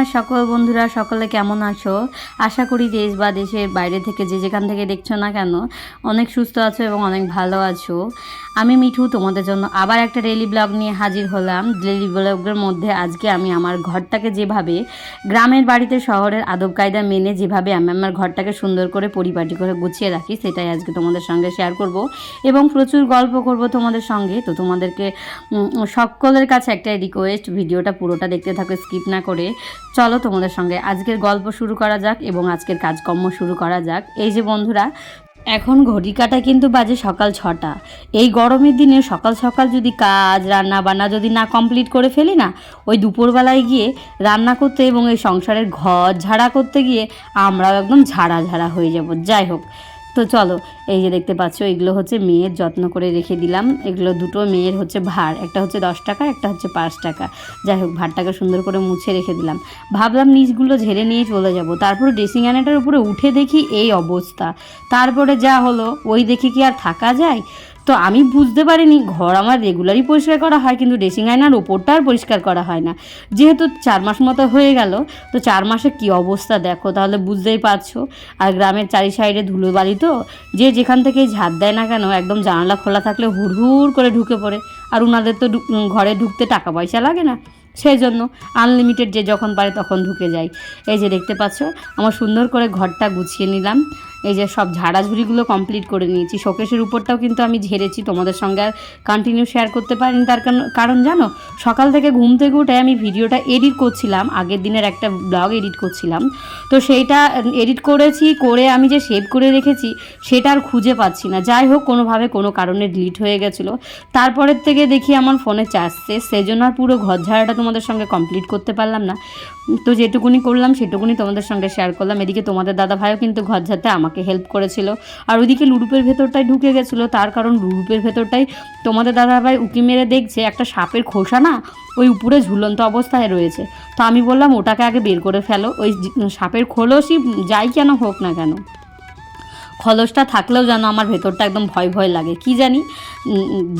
আমার সকল বন্ধুরা, সকলে কেমন আছো? আশা করি দেশ বা দেশের বাইরে থেকে যে যেখান থেকে দেখছ না কেন, অনেক সুস্থ আছো এবং অনেক ভালো আছো। আমি মিঠু, তোমাদের জন্য আবার একটা ডেলি ব্লগ নিয়ে হাজির হলাম। ডেলি ব্লগের মধ্যে আজকে আমি আমার ঘরটাকে যেভাবে গ্রামের বাড়িতে শহরের আদব কায়দা মেনে যেভাবে আমি আমার ঘরটাকে সুন্দর করে, পরিপাটি করে গুছিয়ে রাখি, সেটাই আজকে তোমাদের সঙ্গে শেয়ার করব। এবং প্রচুর গল্প করব তোমাদের সঙ্গে। তো তোমাদেরকে সকলের কাছে একটাই রিকোয়েস্ট ভিডিওটা পুরোটা দেখতে থাকো স্কিপ না করে। চলো তোমাদের সঙ্গে আজকের গল্প শুরু করা যাক এবং আজকের কাজকর্ম শুরু করা যাক। এই যে বন্ধুরা এখন ঘড়ি কাটা কিন্তু বাজে সকাল ছটা। এই গরমের দিনে সকাল সকাল যদি কাজ, রান্না বান্না যদি না কমপ্লিট করে ফেলি না, ওই দুপুরবেলায় গিয়ে রান্না করতে এবং এই সংসারের ঘর ঝাড়া করতে গিয়ে আমরাও একদম ঝাড়া ঝাড়া হয়ে যাব। যাই হোক তো চলো, এই যে দেখতে পাচ্ছ, এগুলো হচ্ছে মেয়ের যত্ন করে রেখে দিলাম। এগুলো দুটো মেয়ের হচ্ছে ভার, একটা হচ্ছে দশ টাকা, একটা হচ্ছে পাঁচ টাকা। যাই হোক, ভারটাকে সুন্দর করে মুছে রেখে দিলাম। ভাবলাম নিচগুলো ঝেড়ে নিয়ে চলে যাব। তারপরে ড্রেসিং আনাটার উপরে উঠে দেখি এই অবস্থা। তারপরে যা হলো, ওই দেখে কি আর থাকা যায়? তো আমি বুঝতে পারিনি, ঘর আমার রেগুলারই পরিষ্কার করা হয়, কিন্তু ড্রেসিং আয়নার ওপরটা আর পরিষ্কার করা হয় না। যেহেতু চার মাস মতো হয়ে গেল, তো চার মাসে কি অবস্থা দেখো, তাহলে বুঝতেই পারছ। আর গ্রামের চারি সাইডে ধুলো বালি তো, যে যেখান থেকে ঝাঁপ দেয় না কেন, একদম জানালা খোলা থাকলে হুড় হুড় করে ঢুকে পড়ে। আর ওনাদের তো ঘরে ঢুকতে টাকা পয়সা লাগে না সেই জন্য আনলিমিটেড যে যখন পারে তখন ঢুকে যায়। এই যে দেখতে পাচ্ছ, আমার সুন্দর করে ঘরটা গুছিয়ে নিলাম। এই যে সব ঝাড়াঝুড়িগুলো কমপ্লিট করে নিয়েছি। শোকেশের উপরটাও কিন্তু আমি ঝেড়েছি, তোমাদের সঙ্গে আর কন্টিনিউ শেয়ার করতে পারিনি। তার কারণ- জানো, সকাল থেকে ঘুম থেকে উঠে আমি ভিডিওটা এডিট করছিলাম, আগের দিনের একটা ব্লগ এডিট করছিলাম। তো সেইটা এডিট করেছি, করে আমি যে সেভ করে রেখেছি, সেটা আর খুঁজে পাচ্ছি না। যাই হোক, কোনোভাবে কোনো কারণে ডিলিট হয়ে গেছিল। তারপরের থেকে দেখি আমার ফোনে চার্জ শেষ সেই জন্য আর পুরো ঘর ঝাড়াটা তোমাদের সঙ্গে কমপ্লিট করতে পারলাম না। তো যেটুকুনি করলাম, সেটুকুনি তোমাদের সঙ্গে শেয়ার করলাম। এদিকে তোমাদের দাদা ভাইও কিন্তু ঘর ঝাড়তে আমাকে হেল্প করেছিল। আর ওইদিকে লুডুপের ভেতরটাই ঢুকে গেছিল। তার কারণ লুডুপের ভেতরটাই তোমাদের দাদা ভাই উকি মেরে দেখছে, একটা সাপের খোসা না, ওই উপরে ঝুলন্ত অবস্থায় রয়েছে। তো আমি বললাম, ওটাকে আগে বের করে ফেলো। ওই সাপের খোলসই যাই কেন হোক না কেন। খলসটা থাকলেও যেন আমার ভেতরটা একদম ভয় ভয় লাগে। কি জানি?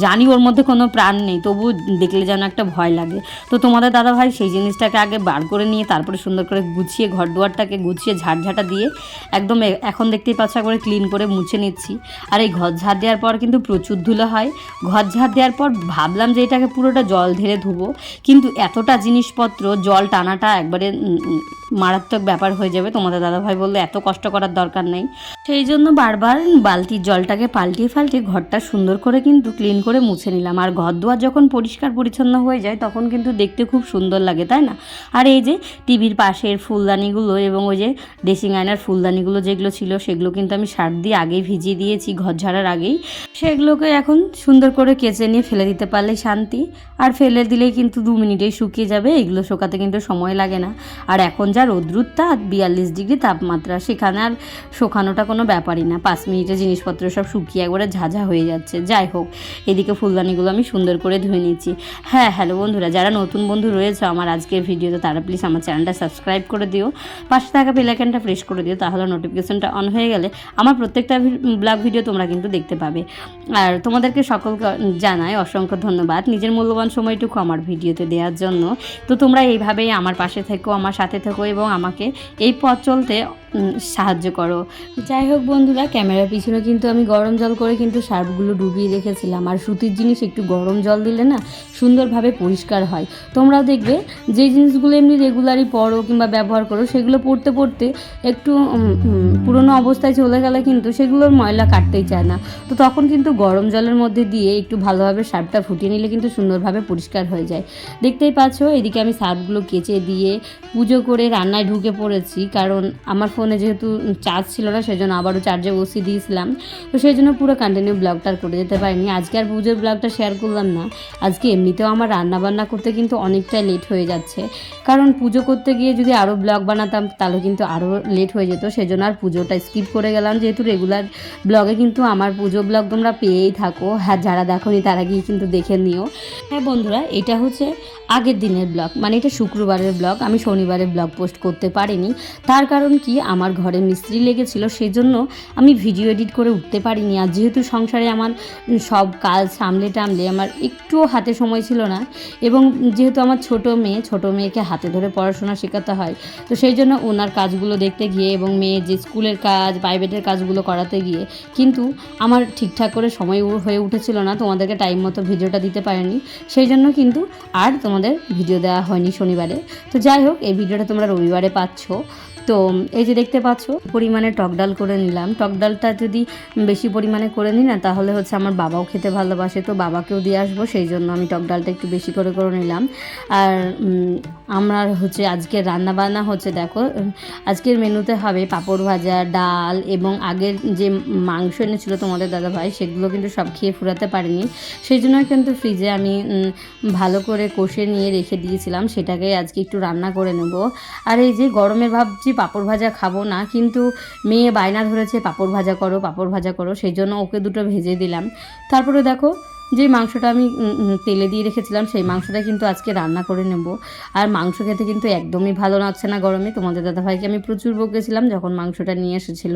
জানি ওর মধ্যে কোনো প্রাণ নেই তবু দেখলে যেন একটা ভয় লাগে। তো তোমাদের দাদা ভাই সেই জিনিসটাকে আগে বার করে নিয়ে তারপরে সুন্দর করে গুছিয়ে ঘর দুয়ারটাকে গুছিয়ে ঝাড়ঝাটা দিয়ে একদম এখন দেখতেই পাচ্ছা করে ক্লিন করে মুছে নিচ্ছি। আর এই ঘর ঝাড় দেওয়ার পর কিন্তু প্রচুর ধুলো হয়। ঘর ঝাড় দেওয়ার পর ভাবলাম যে এটাকে পুরোটা জল ঢেলে ধুবো। কিন্তু এতটা জিনিসপত্র, জল টানাটা একবারে মারাত্মক ব্যাপার হয়ে যাবে, তোমাদের দাদাভাই বলল এত কষ্ট করার দরকার নেই। সেই জন্য বারবার বালতির জলটাকে পাল্টিয়ে ফাল্টিয়ে ঘরটা সুন্দর করে কিন্তু ক্লিন করে মুছে নিলাম। আর ঘর দুয়ার যখন পরিষ্কার পরিচ্ছন্ন হয়ে যায়, তখন কিন্তু দেখতে খুব সুন্দর লাগে, তাই না? আর এই যে টিভির পাশের ফুলদানিগুলো এবং ওই যে ড্রেসিং আয়নার ফুলদানিগুলো যেগুলো ছিল, সেগুলো কিন্তু আমি সার দিয়ে আগেই ভিজিয়ে দিয়েছি ঘর ঝাড়ার আগেই। সেগুলোকে এখন সুন্দর করে কেচে নিয়ে ফেলে দিতে পারলেই শান্তি। আর ফেলে দিলেই কিন্তু দু মিনিটেই শুকিয়ে যাবে, এগুলো শোকাতে কিন্তু সময় লাগে না। আর এখন যা রৌদ্রুর তাপ বিয়াল্লিশ ডিগ্রি তাপমাত্রা, সেখানে আর শোকানোটা কোনো ব্যাপারই না। পাঁচ মিনিটে জিনিসপত্র সব শুকিয়ে একবারে ঝাঝা হয়ে যাচ্ছে। যাই হোক। এদিকে ফুলদানিগুলো আমি সুন্দর করে ধুয়ে নিচ্ছি। হ্যাঁ হ্যালো বন্ধুরা, যারা নতুন বন্ধু রয়েছে আমার আজকের ভিডিওতে, তারা প্লিজ আমার চ্যানেলটা সাবস্ক্রাইব করে দিও। পাশে থাকা বেলাইকানটা প্রেস করে দিও, তাহলে নোটিফিকেশনটা অন হয়ে গেলে আমার প্রত্যেকটা ব্লগ ভিডিও তোমরা কিন্তু দেখতে পাবে। আর তোমাদেরকে সকলকে জানাই অসংখ্য ধন্যবাদ নিজের মূল্যবান সময়টুকু আমার ভিডিওতে দেওয়ার জন্য। তো তোমরা এইভাবেই আমার পাশে থেকো, আমার সাথে থেকো এবং আমাকে এই পথ চলতে সাহায্য করো। যাই হোক বন্ধুরা, ক্যামেরার পিছনে কিন্তু আমি গরম জল করে কিন্তু সার্ফগুলো ডুবিয়ে রেখেছিলাম। আর সুতির জিনিস একটু গরম জল দিলে না সুন্দরভাবে পরিষ্কার হয়। তোমরাও দেখবে যে জিনিসগুলো এমনি রেগুলারই পরো কিংবা ব্যবহার করো, সেগুলো পড়তে পড়তে একটু পুরনো অবস্থায় চলে গেলে কিন্তু সেগুলোর ময়লা কাটতেই চায় না। তো তখন কিন্তু গরম জলের মধ্যে দিয়ে একটু ভালোভাবে সার্ফটা ফুটিয়ে নিলে কিন্তু সুন্দরভাবে পরিষ্কার হয়ে যায়। দেখতেই পাচ্ছ, এদিকে আমি সার্ফগুলো কেচে দিয়ে পুজো করে রান্নায় ঢুকে পড়েছি। কারণ আমার ফোনে যেহেতু চার্জ ছিল না, সেজন্য আবারও চার্জে বসিয়ে দিয়েছিলাম। তো সেই জন্য পুরো কন্টিনিউ ব্লগটা আর করে যেতে পারিনি। আজকে আর পুজোর ব্লগটা শেয়ার করলাম না। আজকে এমনিতেও আমার রান্না বান্না করতে কিন্তু অনেকটাই লেট হয়ে যাচ্ছে। কারণ পুজো করতে গিয়ে যদি আরও ব্লগ বানাতাম, তাহলে কিন্তু আরও লেট হয়ে যেত। সেজন্য আর পুজোটা স্কিপ করে গেলাম। যেহেতু রেগুলার ব্লগে কিন্তু আমার পুজো ব্লগ তোমরা পেয়েই থাকো। হ্যাঁ যারা দেখোনি, তারা গিয়ে কিন্তু দেখে নিও। হ্যাঁ বন্ধুরা, এটা হচ্ছে আগের দিনের ব্লগ। মানে এটা শুক্রবারের ব্লগ। আমি শনিবারের ব্লগ পোস্ট করতে পারিনি। তার কারণ কি? আমার ঘরে মিস্ত্রি লেগেছিল সেই জন্য আমি ভিডিও এডিট করে উঠতে পারিনি। আর যেহেতু সংসারে আমার সব কাজ সামলে টামলে আমার একটুও হাতে সময় ছিল না, এবং যেহেতু আমার ছোট মেয়ে, ছোট মেয়েকে হাতে ধরে পড়াশোনা শেখাতে হয়, তো সেই জন্য ওনার কাজগুলো দেখতে গিয়ে এবং মেয়ে যে স্কুলের কাজ, প্রাইভেটের কাজগুলো করাতে গিয়ে, কিন্তু আমার ঠিকঠাক করে সময় হয়ে উঠেছিল না, তোমাদেরকে টাইম মতো ভিডিওটা দিতে পারিনি সেই জন্য কিন্তু আর তোমাদের ভিডিও দেওয়া হয়নি শনিবারে। তো যাই হোক, এই ভিডিওটা তোমরা রবিবারে পাচ্ছ। তো এই যে দেখতে পাচ্ছ, পরিমাণে টক ডাল করে নিলাম। টক ডালটা যদি বেশি পরিমাণে করে নিই না, তাহলে হচ্ছে আমার বাবাও খেতে ভালোবাসে, তো বাবাকেও দিয়ে আসব, সেই জন্য আমি টক ডালটা একটু বেশি করে করে নিলাম। আর আমার হচ্ছে আজকে রান্না বান্না হচ্ছে দেখো আজকের মেনুতে হবে পাঁপড় ভাজা, ডাল এবং আগের যে মাংস এনেছিল তোমাদের দাদাভাই, সেগুলো কিন্তু সব খেয়ে ফুরাতে পারিনি। সেই জন্য কিন্তু ফ্রিজে আমি ভালো করে কষে নিয়ে রেখে দিয়েছিলাম সেটাকে আজকে একটু রান্না করে নেব। আর এই যে গরমে ভাবছি পাঁপড় ভাজা খাব না, কিন্তু মেয়ে বায়না ধরেছে, পাঁপড় ভাজা করো, পাঁপড় ভাজা করো, সেই জন্য ওকে দুটো ভেজে দিলাম। তারপরে দেখো যে মাংসটা আমি তেলে দিয়ে রেখেছিলাম, সেই মাংসটা কিন্তু আজকে রান্না করে নেব। আর মাংস খেতে কিন্তু একদমই ভালো লাগছে না গরমে। তোমাদের দাদাভাইকে আমি প্রচুর বকেছিলাম যখন মাংসটা নিয়ে এসেছিল।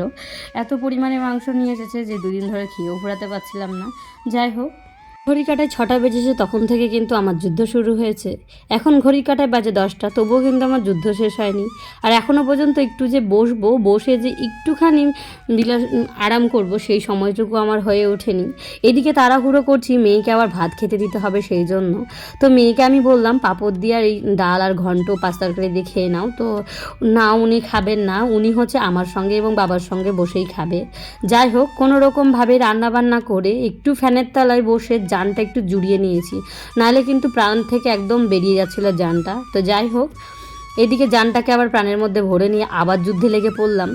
এত পরিমাণে মাংস নিয়ে এসেছে যে দুদিন ধরে খেয়েও ফোরাতে পারছিলাম না। যাই হোক ঘড়ি কাটায় ছটা বেজেছে, তখন থেকে কিন্তু আমার যুদ্ধ শুরু হয়েছে। এখন ঘড়ি কাটায় বাজে দশটা, তবুও কিন্তু আমার যুদ্ধ শেষ হয়নি। আর এখনও পর্যন্ত একটু যে বসবো, বসে যে একটুখানি বিলাস আরাম করব, সেই সময়টুকু আমার হয়ে ওঠেনি। এদিকে তাড়াহুড়ো করছি, মেয়েকে আবার ভাত খেতে দিতে হবে সেই জন্য। তো মেয়েকে আমি বললাম, পাঁপড় দিয়ে আর এই ডাল আর ঘন্ট পাঁচ তরকারি দিয়ে খেয়ে নাও। তো না, উনি খাবেন না, উনি হচ্ছে আমার সঙ্গে এবং বাবার সঙ্গে বসেই খাবে। যাই হোক কোনো রকমভাবে রান্নাবান্না করে একটু ফ্যানের তলায় বসে জানটা একটু জুড়িয়ে নিয়েছি। নাহলে কিন্তু প্রাণ থেকে একদম বেরিয়ে যাচ্ছিল জানটা। তো যাই হোক, এদিকে জানটাকে আবার প্রাণের মধ্যে ভরে নিয়ে আবার যুদ্ধে লেগে পড়লাম।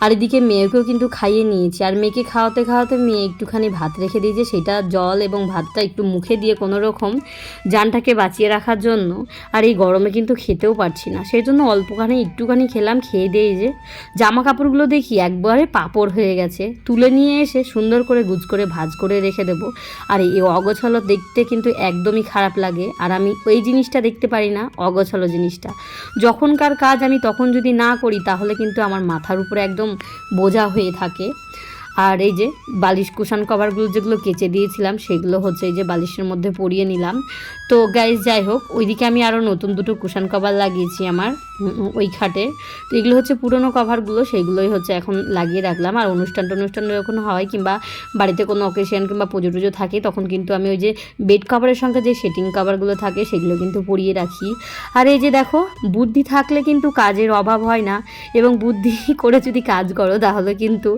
আর এদিকে মেয়েকেও কিন্তু খাইয়ে নিয়েছি। আর মেয়েকে খাওয়াতে খাওয়াতে মেয়ে একটুখানি ভাত রেখে দিয়েছে, সেটা জল এবং ভাতটা একটু মুখে দিয়ে কোনো রকম জানটাকে বাঁচিয়ে রাখার জন্য। আর এই গরমে কিন্তু খেতেও পারছি না। সেই জন্য অল্পখানি একটুখানি খেলাম, খেয়ে দিয়ে যে জামা কাপড়গুলো দেখি একবারে পাপড় হয়ে গেছে। তুলে নিয়ে এসে সুন্দর করে গুজ করে ভাজ করে রেখে দেবো। আর এই অগছালো দেখতে কিন্তু একদমই খারাপ লাগে। আর আমি ওই জিনিসটা দেখতে পারি না, অগছালো জিনিসটা। যখনকার কাজ আমি তখন যদি না করি, তাহলে কিন্তু আমার মাথার উপরে একদম বোঝা হয়ে থাকে। আর এই যে বালিশ কুশান কভারগুলো যেগুলো কেচে দিয়েছিলাম, সেগুলো হচ্ছে এই যে বালিশের মধ্যে পরিয়ে নিলাম। তো গাইজ যাই হোক, ওইদিকে আমি আরও নতুন দুটো কুশান কভার লাগিয়েছি আমার ওই খাটে। তো এগুলো হচ্ছে পুরনো কভারগুলো সেইগুলোই হচ্ছে এখন লাগিয়ে রাখলাম। আর অনুষ্ঠান টনুষ্ঠান যখন হয় কিংবা বাড়িতে কোনো অকেশন কিংবা পুজো টুজো থাকে, তখন কিন্তু আমি ওই যে বেড কভারের সঙ্গে যে সেটিং কভারগুলো থাকে, সেগুলো কিন্তু পরিয়ে রাখি। আর এই যে দেখো, বুদ্ধি থাকলে কিন্তু কাজের অভাব হয় না, এবং বুদ্ধি করে যদি কাজ করো, তাহলে কিন্তু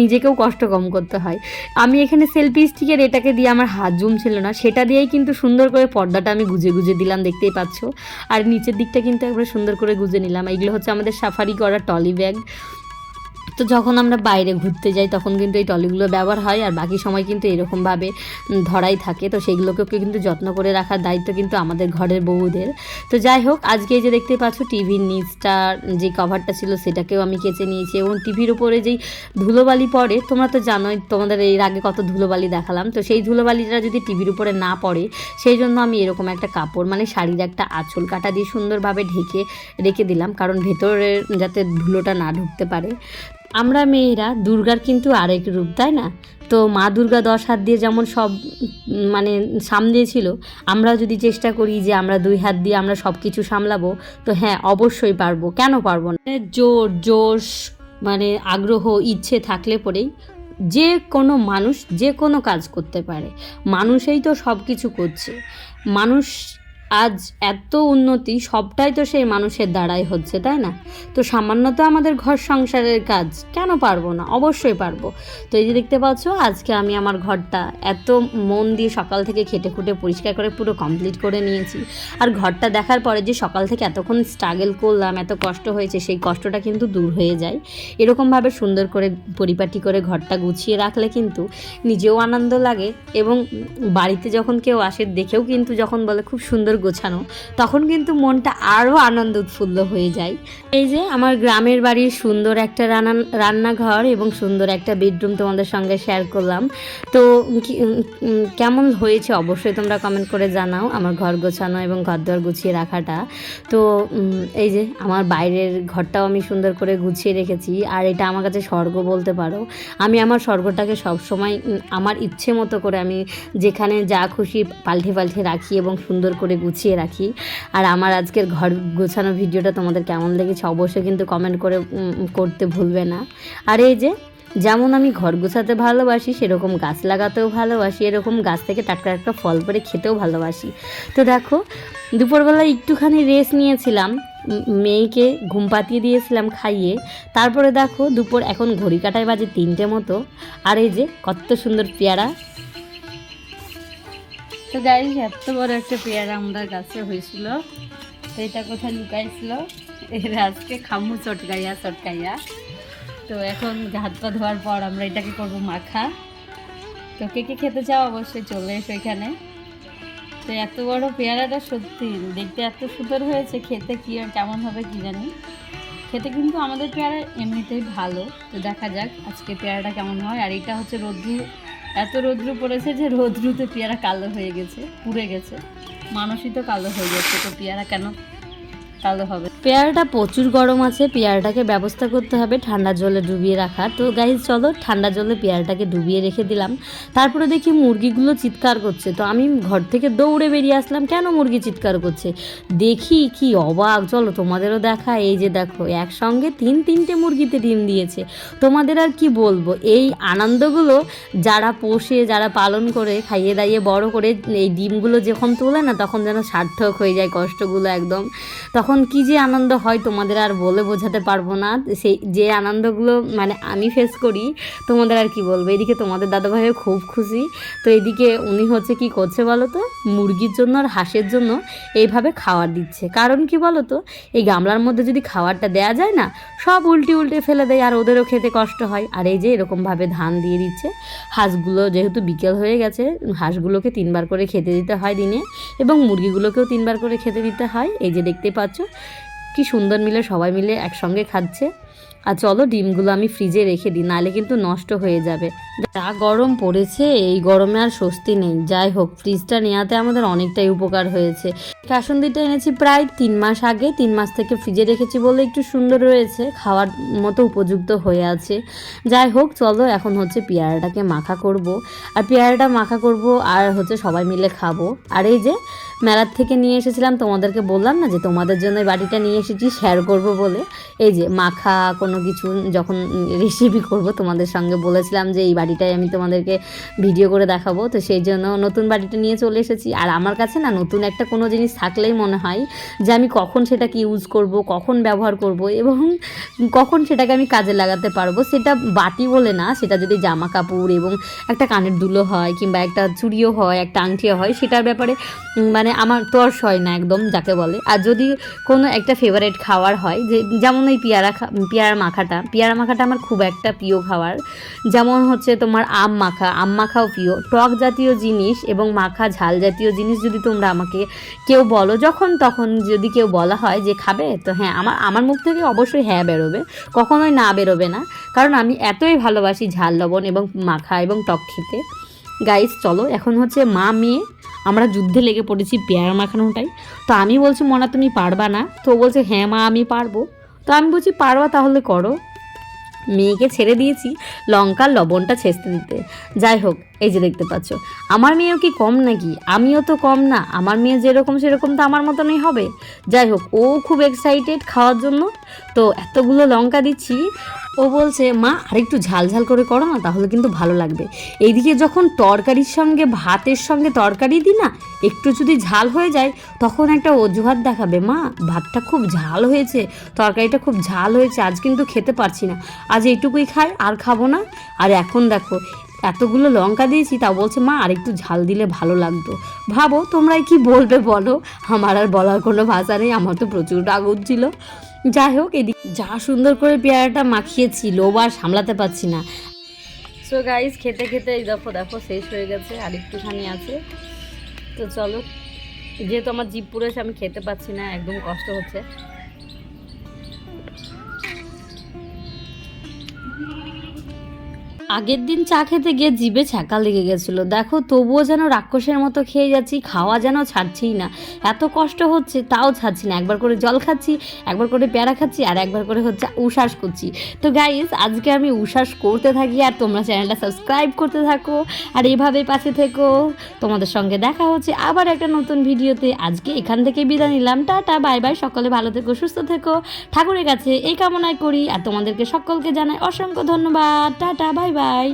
নিজেকেও কষ্ট কম করতে হয়। আমি এখানে সেলফি স্টিকের এটাকে দিয়ে আমার হাত জুম ছিল না, সেটা দিয়েই কিন্তু সুন্দর করে পর্দাটা আমি গুজে গুজে দিলাম, দেখতেই পাচ্ছ। আর নিচের দিকটা কিন্তু একবার সুন্দর করে গুজে নিলাম। এইগুলো হচ্ছে আমাদের সাফারি করা টলি ব্যাগ। তো যখন আমরা বাইরে ঘুরতে যাই, তখন কিন্তু এই টলিগুলো ব্যবহার হয় আর বাকি সময় কিন্তু এরকমভাবে ধরাই থাকে। তো সেগুলোকে কিন্তু যত্ন করে রাখার দায়িত্ব কিন্তু আমাদের ঘরের বউদের। তো যাই হোক, আজকে যে দেখতে পাচ্ছ টিভির নিচটা, যে কভারটা ছিল সেটাকেও আমি কেচে নিয়েছি এবং টিভির উপরে যেই ধুলোবালি পড়ে, তোমরা তো জানোই, তোমাদের এর আগে কত ধুলোবালি দেখালাম। তো সেই ধুলোবালিটা যদি টিভির উপরে না পড়ে, সেই জন্য আমি এরকম একটা কাপড় মানে শাড়ির একটা আঁচল কাটা দিয়ে সুন্দরভাবে ঢেকে রেখে দিলাম, কারণ ভেতরে যাতে ধুলোটা না ঢুকতে পারে। আমরা মেয়েরা দুর্গার কিন্তু আরেক রূপ, তাই না? তো মা দুর্গা দশ হাত দিয়ে যেমন সব মানে সামলিয়েছিল আমরা যদি চেষ্টা করি যে আমরা দুই হাত দিয়ে আমরা সব কিছু সামলাবো, তো হ্যাঁ অবশ্যই পারব। কেন পারব না? জোর, জোশ মানে আগ্রহ, ইচ্ছে থাকলে পরেই যে কোনো মানুষ যে কোনো কাজ করতে পারে। মানুষেই তো সব কিছু করছে। মানুষ আজ এত উন্নতি, সবটাই তো সেই মানুষের দ্বারাই হচ্ছে, তাই না? তো সামান্য তো আমাদের ঘর সংসারের কাজ, কেন পারব না? অবশ্যই পারব। তো এই যে দেখতে পাচ্ছ, আজকে আমি আমার ঘরটা এত মন দিয়ে সকাল থেকে খেটে খুঁটে পরিষ্কার করে পুরো কমপ্লিট করে নিয়েছি। আর ঘরটা দেখার পরে যে সকাল থেকে এতক্ষণ স্ট্রাগল করলাম, এত কষ্ট হয়েছে, সেই কষ্টটা কিন্তু দূর হয়ে যায়। এরকমভাবে সুন্দর করে পরিপাটি করে ঘরটা গুছিয়ে রাখলে কিন্তু নিজেও আনন্দ লাগে এবং বাড়িতে যখন কেউ আসে, দেখেও কিন্তু যখন বলে খুব সুন্দর গোছানো, তখন কিন্তু মনটা আরও আনন্দ উৎফুল্ল হয়ে যায়। এই যে আমার গ্রামের বাড়ির সুন্দর একটা রান্না, রান্নাঘর এবং সুন্দর একটা বেডরুম তোমাদের সঙ্গে শেয়ার করলাম। তো কেমন হয়েছে অবশ্যই তোমরা কমেন্ট করে জানাও আমার ঘর গোছানো এবং ঘর দর গুছিয়ে রাখাটা। তো এই যে আমার বাইরের ঘরটাও আমি সুন্দর করে গুছিয়ে রেখেছি। আর এটা আমার কাছে স্বর্গ বলতে পারো। আমি আমার স্বর্গটাকে সবসময় আমার ইচ্ছে মতো করে আমি যেখানে যা খুশি পাল্টে পাল্টে রাখি এবং সুন্দর করে গুছিয়ে রাখি। আর আমার আজকের ঘর গোছানো ভিডিওটা তোমাদের কেমন লেগেছে অবশ্যই কিন্তু কমেন্ট করে করতে ভুলবে না। আর এই যে, যেমন আমি ঘর গোছাতে ভালোবাসি, সেরকম গাছ লাগাতেও ভালোবাসি, এরকম গাছ থেকে টাটকা টাটকা ফল পরে খেতেও ভালোবাসি। তো দেখো, দুপুরবেলা একটুখানি রেস্ট নিয়েছিলাম মেয়েকে ঘুম পাতিয়ে দিয়েছিলাম খাইয়ে। তারপরে দেখো, দুপুর এখন ঘড়ি কাটায় বাজে তিনটে মতো। আর এই যে, কত সুন্দর পেয়ারা তো গাইস এত বড় একটা পেয়ারা আমাদের গাছে হয়েছিল। তো এটা কোথায় লুকাইছিল? এর আজকে খামু চটকাইয়া চটকাইয়া। তো এখন হাত পা ধোয়ার পর আমরা এটাকে করব মাখা। তো কে কে খেতে চাও অবশ্যই চলে এসো এখানে। তো এত বড় পেয়ারাটা সত্যি, দেখতে এত সুন্দর হয়েছে, খেতে কি কেমন হবে কি জানি। খেতে কিন্তু আমাদের পেয়ারা এমনিতেই ভালো। তো দেখা যাক আজকে পেয়ারাটা কেমন হয়। আর এটা হচ্ছে রোদ্রু এত রৌদ্র পড়েছে যে রৌদ্রুতে পেয়ারা কালো হয়ে গেছে, পুড়ে গেছে। মানুষই তো কালো হয়ে গেছে, তো পেয়ারা কেন কালো হবে। পেয়ারাটা প্রচুর গরম আছে, পেয়ারাটাকে ব্যবস্থা করতে হবে ঠান্ডা জলে ডুবিয়ে রাখা। তো গাইজ চলো ঠান্ডা জলে পেয়ারাটাকে ডুবিয়ে রেখে দিলাম। তারপরে দেখি মুরগিগুলো চিৎকার করছে। তো আমি ঘর থেকে দৌড়ে বেরিয়ে আসলাম, কেন মুরগি চিৎকার করছে? দেখি কি অবাক। চলো তোমাদেরও দেখা, এই যে দেখো, একসঙ্গে তিন তিনটে মুরগিতে ডিম দিয়েছে। তোমাদের আর কি বলব? এই আনন্দগুলো যারা পোষে, যারা পালন করে, খাইয়ে দাইয়ে বড় করে, এই ডিমগুলো যখন তোলে না, তখন যেন সার্থক হয়ে যায় কষ্টগুলো একদম। তখন কি যে আনন্দ হয় তোমাদের আর বলে বোঝাতে পারব না। সেই যে আনন্দগুলো মানে আমি ফেস করি, তোমাদের আর কি বলব? এদিকে তোমাদের দাদাভাইও খুব খুশি। তো এদিকে উনি হচ্ছে কি করছে বলো তো মুরগির জন্য আর হাঁসের জন্য এইভাবে খাবার দিচ্ছে। কারণ কি বলো তো এই গামলার মধ্যে যদি খাবারটা দেয়া যায় না, সব উল্টে উল্টে ফেলে দেয় আর ওদেরও খেতে কষ্ট হয়। আর এই যে এরকমভাবে ধান দিয়ে দিচ্ছে। হাঁসগুলো যেহেতু বিকেল হয়ে গেছে, হাঁসগুলোকে তিনবার করে খেতে দিতে হয় দিনে এবং মুরগিগুলোকেও তিনবার করে খেতে দিতে হয়। এই যে দেখতে পাচ্ছ কি সুন্দর মিলে সবাই মিলে একসঙ্গে খাচ্ছে। আর চলো ডিমগুলো আমি ফ্রিজে রেখে দিই নাহলে কিন্তু নষ্ট হয়ে যাবে। যা গরম পড়েছে, এই গরমে আর স্বস্তি নেই। যাই হোক, ফ্রিজটা নেওয়াতে আমাদের অনেকটাই উপকার হয়েছে। কাসন্দিটা এনেছি প্রায় তিন মাস আগে, তিন মাস থেকে ফ্রিজে রেখেছি বলে একটু সুন্দর রয়েছে, খাওয়ার মতো উপযুক্ত হয়ে আছে। যাই হোক, চলো এখন হচ্ছে পেয়ারাটাকে মাখা করব। আর পেয়ারাটা মাখা করব আর হচ্ছে সবাই মিলে খাব। আর এই যে মেলার থেকে নিয়ে এসেছিলাম তোমাদেরকে বললাম না যে তোমাদের জন্য বাটিটা নিয়ে এসেছি শেয়ার করব বলে। এই যে মাখা কোনো কিছু যখন রেসিপি করব তোমাদের সঙ্গে বলেছিলাম যে এই বাটিটাই আমি তোমাদেরকে ভিডিও করে দেখাবো। তো সেই জন্য নতুন বাটিটা নিয়ে চলে এসেছি। আর আমার কাছে না নতুন একটা কোনো জিনিস থাকলেই মনে হয় যে আমি কখন সেটাকে ইউজ করব কখন ব্যবহার করব এবং কখন সেটাকে আমি কাজে লাগাতে পারব। সেটা বাটি বলে না সেটা যদি জামা কাপড় এবং একটা কানের দুলো হয় কিংবা একটা চুড়িও হয় একটা আংটিও হয় সেটার ব্যাপারে উম, মানে আমার তর্স হয় না একদম, যাকে বলে। আর যদি কোনো একটা ফেভারেট খাবার হয়, যে যেমন ওই পেয়ারা পেয়ারা মাখাটা পেয়ারা মাখাটা আমার খুব একটা প্রিয় খাবার। যেমন হচ্ছে তোমার আম মাখা, আম মাখাও প্রিয়। টক জাতীয় জিনিস এবং মাখা ঝাল জাতীয় জিনিস যদি তোমরা আমাকে কেউ বলো, যখন তখন যদি কেউ বলা হয় যে খাবে, তো হ্যাঁ আমার আমার মুখ থেকে অবশ্যই হ্যাঁ বেরোবে। কখনোই না বেরোবে না। কারণ আমি এতই ভালোবাসি ঝাল, লবণ এবং মাখা এবং টক খেতে। গাইস চলো, এখন হচ্ছে মা, মেয়ে, আমরা যুদ্ধে লেগে পড়েছি পেয়ারা মাখানোটাই। তো আমি বলছি, মনা, তুমি পারবা না? তো বলছে হ্যাঁ মা, আমি পারব। তো আমি বলছি, পারবা তাহলে করো। মেয়েকে ছেড়ে দিয়েছি লঙ্কার লবণটা ছেঁচতে দিতে। যাই হোক এই যে দেখতে পাচ্ছ। আমার মেয়েও কি কম নাকি? আমিও তো কম না। আমার মেয়ে যেরকম সেরকম তো আমার মতনই হবে। যাই হোক, ও খুব এক্সাইটেড খাওয়ার জন্য। তো এতগুলো লঙ্কা দিচ্ছি। ও বলছে, মা, আরেকটু ঝাল ঝাল করে করো না, তাহলে কিন্তু ভালো লাগবে। এইদিকে যখন তরকারির সঙ্গে, ভাতের সঙ্গে তরকারি দিই না, একটু যদি ঝাল হয়ে যায়, তখন একটা অজুহাত দেখাবে, মা, ভাতটা খুব ঝাল হয়েছে, তরকারিটা খুব ঝাল হয়েছে, আজ কিন্তু খেতে পারছি না। আজ এইটুকুই খাই, আর খাব না। আর এখন দেখো এতগুলো লঙ্কা দিয়েছি, তা বলছে, মা আরেকটু ঝাল দিলে ভালো লাগতো। ভাবো, তোমরাই কি বলবে বলো? আমার আর বলার কোনো ভাষা নেই, আমার তো প্রচুর রাগ উঠছিল। যাই হোক, এদিকে যা সুন্দর করে পেয়ারাটা মাখিয়েছি, লোভ আর সামলাতে পারছি না। সো গাইস খেতে খেতে এই দেখো দেখো, শেষ হয়ে গেছে, আর একটুখানি আছে। তো চলো, যেহেতু আমার জিপ পুরেছে আমি খেতে পাচ্ছি না, একদম কষ্ট হচ্ছে। আগের দিন চা খেতে গিয়ে জিভে ছ্যাঁকা লেগে গেছিল। দেখো, তবুও যেন রাক্ষসের মতো খেয়ে যাচ্ছি, খাওয়া যেন ছাড়ছিই না। এত কষ্ট হচ্ছে, তাও ছাড়ছি না। একবার করে জল খাচ্ছি, একবার করে প্যারা খাচ্ছি, আর একবার করে হচ্ছে উশ্বাস করছি। তো গাইস আজকে আমি উশ্বাস করতে থাকি, আর তোমরা চ্যানেলটা সাবস্ক্রাইব করতে থাকো। আর এভাবে পাশে থেকো। তোমাদের সঙ্গে দেখা হচ্ছে আবার একটা নতুন ভিডিওতে। আজকে এখান থেকে বিদায় নিলাম। টাটা বাই বাই সকলে ভালো থেকো, সুস্থ থেকো। ঠাকুরের কাছে এই কামনায় করি। আর তোমাদেরকে সকলকে জানাই অসংখ্য ধন্যবাদ। Tata bye bye